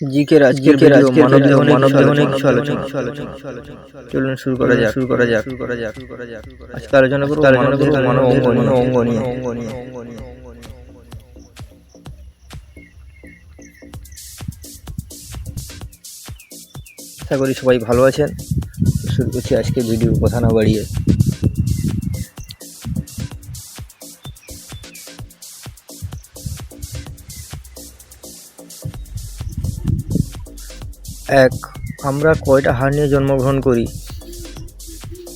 জিকের আজকের ভিডিও মানব জীবনে মানব জীবনে কিছু আলোচনা চলুন শুরু করা যাক। শুরু করা যাক। শুরু করা যাক শুরু করা যাক আজকে আলোচনা করব মানব দেহ মানব অঙ্গ নিয়ে। অঙ্গ নিয়ে। অঙ্গ নিয়ে। আশা করি সবাই ভালো আছেন। শুরু করছি আজকে ভিডিও কথা না বাড়িয়ে। এক, আমরা কয়টা হাড় নিয়ে জন্মগ্রহণ করি?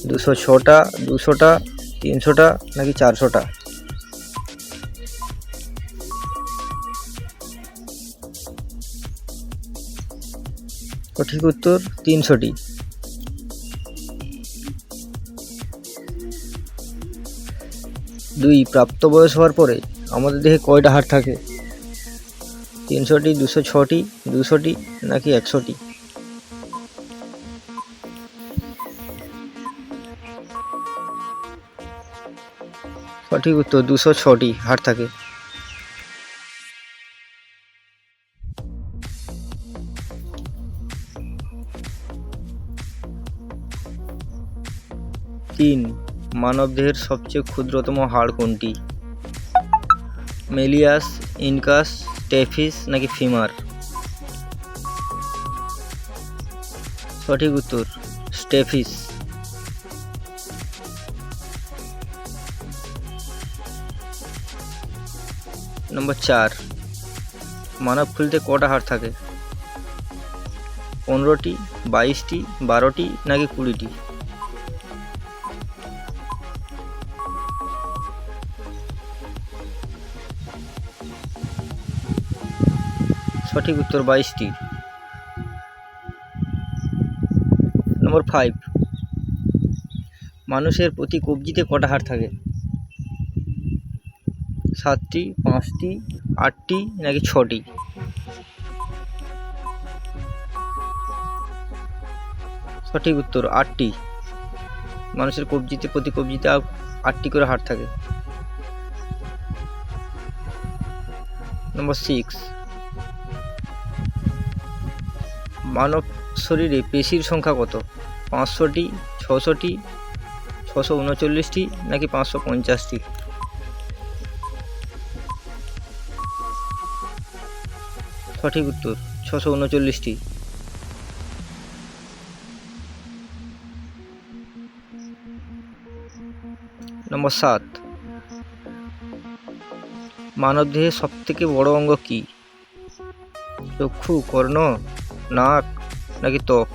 দুশো ছটা, দুশোটা, তিনশোটা, নাকি চারশোটা? সঠিক উত্তর তিনশোটি। দুই, প্রাপ্ত বয়স হওয়ার পরে আমাদের দেহে কয়টা হাড় থাকে? তিনশোটি, দুশো ছটি, দুশোটি নাকি একশোটি? সঠিক উত্তর দুশো ছটি হাড় থাকে। তিন, মানবদেহের সবচেয়ে ক্ষুদ্রতম হাড় কোনটি? মেলিয়াস, ইনকাস টেফিস নাকি ফিমার? সঠিক উত্তর, স্টেফিস। নম্বর চার, মানব খুলতে কটা হাড় থাকে? পনেরোটি, বাইশটি, বারোটি নাকি কুড়িটি? সঠিক উত্তর বাইশটি নম্বর ফাইভ মানুষের প্রতি কবজিতে কটা হাড় থাকে? সাতটি পাঁচটি আটটি নাকি ছটি সঠিক উত্তর আটটি মানুষের কবজিতে, প্রতি কবজিতে আটটি করে হাড় থাকে। নম্বর সিক্স মানব শরীরে পেশির সংখ্যা কত? পাঁচশোটি, ছশোটি, ছশো উনচল্লিশটি নাকি পাঁচশো পঞ্চাশটি? সঠিক উত্তর, ছশো উনচল্লিশটি। নম্বর সাত। মানবদেহের সব থেকে বড় অঙ্গ কি? চক্ষু, কর্ণ নাক নাকি ত্বক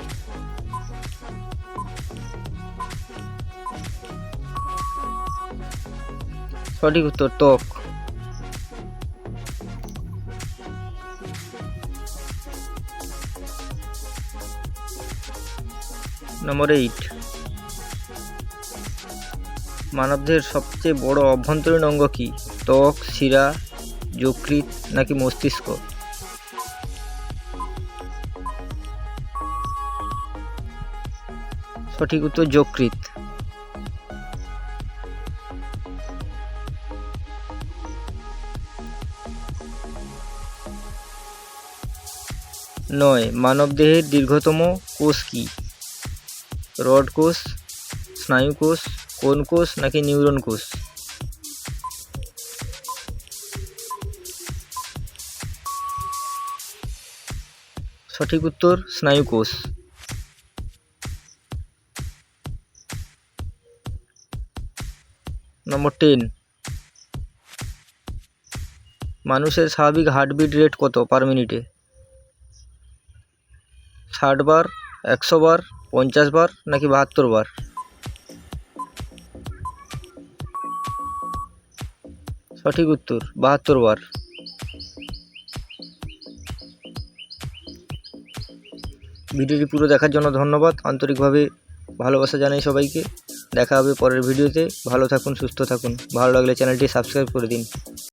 সঠিক উত্তর ত্বক নম্বর এইট মানবদের সবচেয়ে বড় অভ্যন্তরীণ অঙ্গ কি? ত্বক, শিরা যকৃত নাকি মস্তিষ্ক? সঠিক উত্তর যকৃৎ। নয়, মানবদেহের দীর্ঘতম কোষ কি? রড কোষ, স্নায়ু কোষ কোন কোষ, নাকি নিউরন কোষ? সঠিক উত্তর স্নায়ু কোষ। নম্বর টেন মানুষের স্বাভাবিক হার্টবিট রেট কত পার মিনিটে ষাট বার, একশো বার, পঞ্চাশ বার, নাকি বাহাত্তর বার? সঠিক উত্তর, বাহাত্তর বার। ভিডিওটি পুরো দেখার জন্য ধন্যবাদ। আন্তরিকভাবে ভালোবাসা জানাই সবাইকে। দেখা হবে পরের ভিডিওতে। ভালো থাকুন সুস্থ থাকুন। ভালো লাগলে চ্যানেলটি সাবস্ক্রাইব করে দিন।